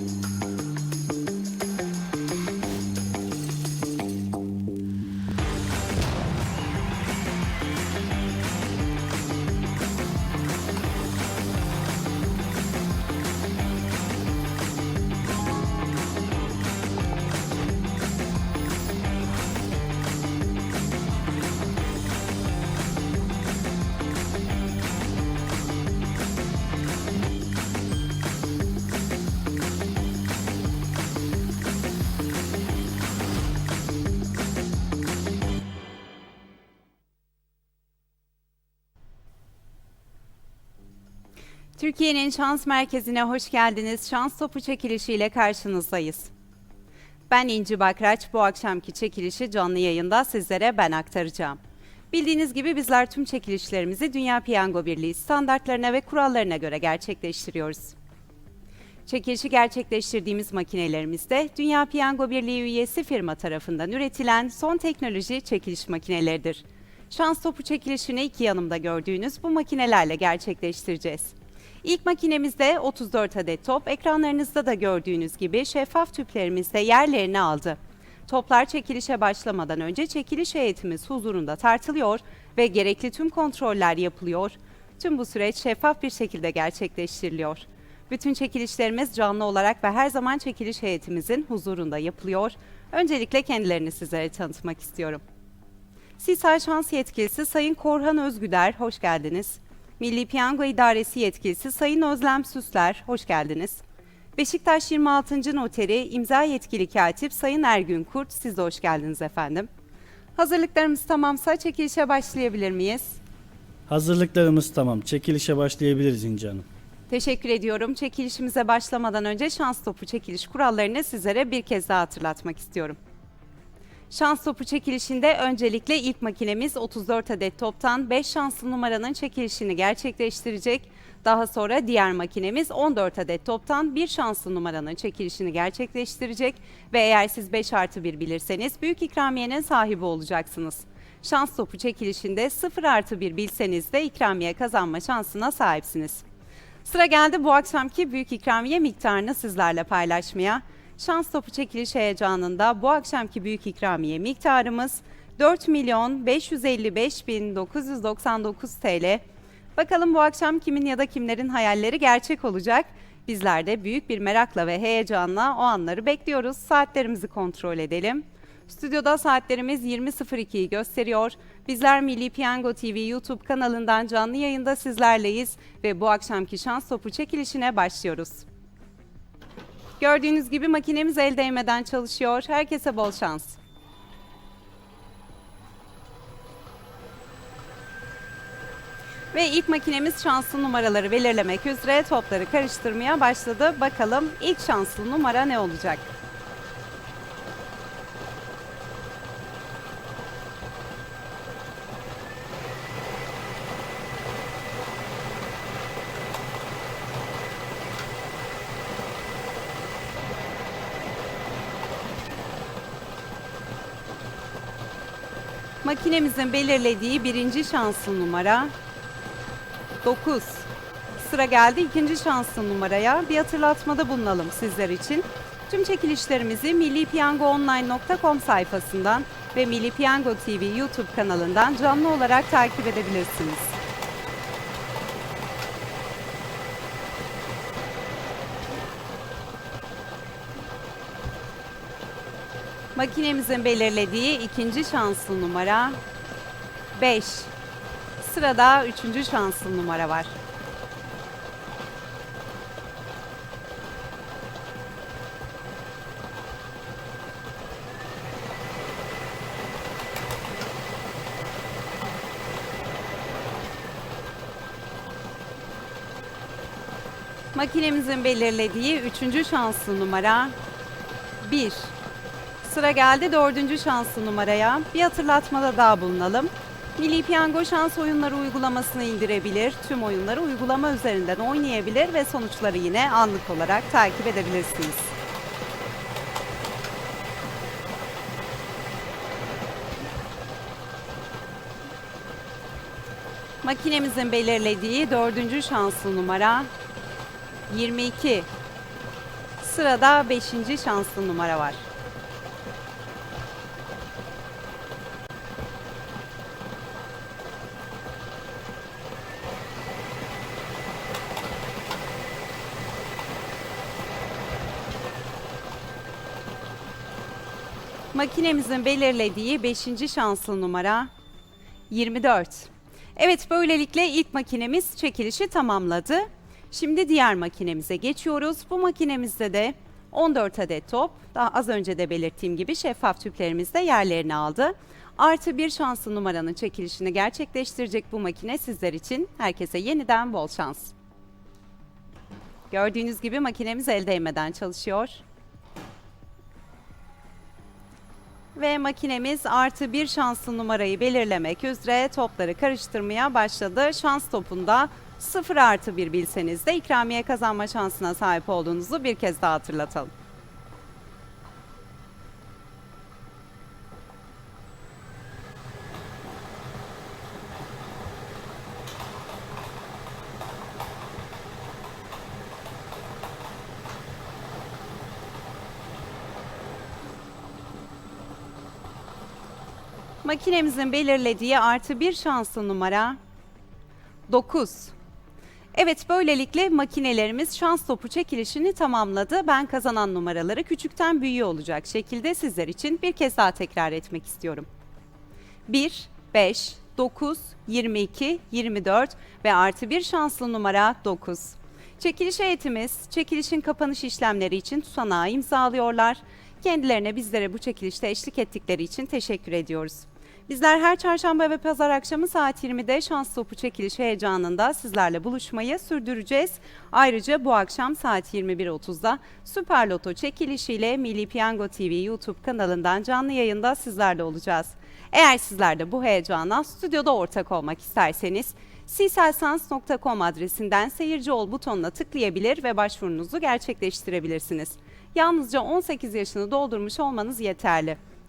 you Türkiye'nin şans merkezine hoş geldiniz. Şans topu çekilişiyle karşınızdayız. Ben İnci Bakraç. Bu akşamki çekilişi canlı yayında sizlere ben aktaracağım. Bildiğiniz gibi bizler tüm çekilişlerimizi Dünya Piyango Birliği standartlarına ve kurallarına göre gerçekleştiriyoruz. Çekilişi gerçekleştirdiğimiz makinelerimizde Dünya Piyango Birliği üyesi firma tarafından üretilen son teknoloji çekiliş makineleridir. Şans topu çekilişini iki yanımda gördüğünüz bu makinelerle gerçekleştireceğiz. İlk makinemizde 34 adet top, ekranlarınızda da gördüğünüz gibi şeffaf tüplerimizde yerlerini aldı. Toplar çekilişe başlamadan önce çekiliş heyetimiz huzurunda tartılıyor ve gerekli tüm kontroller yapılıyor. Tüm bu süreç şeffaf bir şekilde gerçekleştiriliyor. Bütün çekilişlerimiz canlı olarak ve her zaman çekiliş heyetimizin huzurunda yapılıyor. Öncelikle kendilerini sizlere tanıtmak istiyorum. Sisal Şans Yetkilisi Sayın Korhan Özgüder, hoş geldiniz. Milli Piyango İdaresi Yetkilisi Sayın Özlem Süsler, hoş geldiniz. Beşiktaş 26. Noteri İmza Yetkili Katip Sayın Ergün Kurt, siz de hoş geldiniz efendim. Hazırlıklarımız tamamsa çekilişe başlayabilir miyiz? Hazırlıklarımız tamam. Çekilişe başlayabiliriz İnci Hanım. Teşekkür ediyorum. Çekilişimize başlamadan önce şans topu çekiliş kurallarını sizlere bir kez daha hatırlatmak istiyorum. Şans topu çekilişinde öncelikle ilk makinemiz 34 adet toptan 5 şanslı numaranın çekilişini gerçekleştirecek. Daha sonra diğer makinemiz 14 adet toptan 1 şanslı numaranın çekilişini gerçekleştirecek. Ve eğer siz 5 artı 1 bilirseniz büyük ikramiyenin sahibi olacaksınız. Şans topu çekilişinde 0 artı 1 bilseniz de ikramiye kazanma şansına sahipsiniz. Sıra geldi bu akşamki büyük ikramiye miktarını sizlerle paylaşmaya. Şans topu çekiliş heyecanında bu akşamki büyük ikramiye miktarımız 4 milyon 555 bin 999 TL. Bakalım bu akşam kimin ya da kimlerin hayalleri gerçek olacak? Bizler de büyük bir merakla ve heyecanla o anları bekliyoruz. Saatlerimizi kontrol edelim. Stüdyoda saatlerimiz 20.02'yi gösteriyor. Bizler Milli Piyango TV YouTube kanalından canlı yayında sizlerleyiz ve bu akşamki şans topu çekilişine başlıyoruz. Gördüğünüz gibi makinemiz el değmeden çalışıyor. Herkese bol şans. Ve ilk makinemiz şanslı numaraları belirlemek üzere topları karıştırmaya başladı. Bakalım ilk şanslı numara ne olacak? Makinemizin belirlediği birinci şanslı numara 9. Sıra geldi ikinci şanslı numaraya. Bir hatırlatmada bulunalım sizler için. Tüm çekilişlerimizi millipiyangoonline.com sayfasından ve Milli Piyango TV YouTube kanalından canlı olarak takip edebilirsiniz. Makinemizin belirlediği ikinci şanslı numara 5. Sırada üçüncü şanslı numara var. Makinemizin belirlediği üçüncü şanslı numara 1. Sıra geldi dördüncü şanslı numaraya. Bir hatırlatmada daha bulunalım. Milli Piyango şans oyunları uygulamasını indirebilir, tüm oyunları uygulama üzerinden oynayabilir ve sonuçları yine anlık olarak takip edebilirsiniz. Makinemizin belirlediği dördüncü şanslı numara 22. Sırada 5. şanslı numara var. Makinemizin belirlediği 5. şanslı numara 24. Evet böylelikle ilk makinemiz çekilişi tamamladı. Şimdi diğer makinemize geçiyoruz. Bu makinemizde de 14 adet top, daha az önce de belirttiğim gibi şeffaf tüplerimiz de yerlerini aldı. Artı bir şanslı numaranın çekilişini gerçekleştirecek bu makine sizler için. Herkese yeniden bol şans. Gördüğünüz gibi makinemiz el değmeden çalışıyor. Ve makinemiz artı bir şanslı numarayı belirlemek üzere topları karıştırmaya başladı. Şans topunda 0 artı 1 bilseniz de ikramiye kazanma şansına sahip olduğunuzu bir kez daha hatırlatalım. Makinemizin belirlediği artı bir şanslı numara 9. Evet böylelikle makinelerimiz şans topu çekilişini tamamladı. Ben kazanan numaraları küçükten büyüğe olacak şekilde sizler için bir kez daha tekrar etmek istiyorum. 1, 5, 9, 22, 24 ve artı bir şanslı numara 9. Çekiliş heyetimiz çekilişin kapanış işlemleri için tutanağı imzalıyorlar. Kendilerine bizlere bu çekilişte eşlik ettikleri için teşekkür ediyoruz. Bizler her çarşamba ve pazar akşamı saat 20'de şans topu çekiliş heyecanında sizlerle buluşmayı sürdüreceğiz. Ayrıca bu akşam saat 21.30'da Süper Loto çekilişiyle Milli Piyango TV YouTube kanalından canlı yayında sizlerle olacağız. Eğer sizler de bu heyecana stüdyoda ortak olmak isterseniz siselsans.com adresinden seyirci ol butonuna tıklayabilir ve başvurunuzu gerçekleştirebilirsiniz. Yalnızca 18 yaşını doldurmuş olmanız yeterli.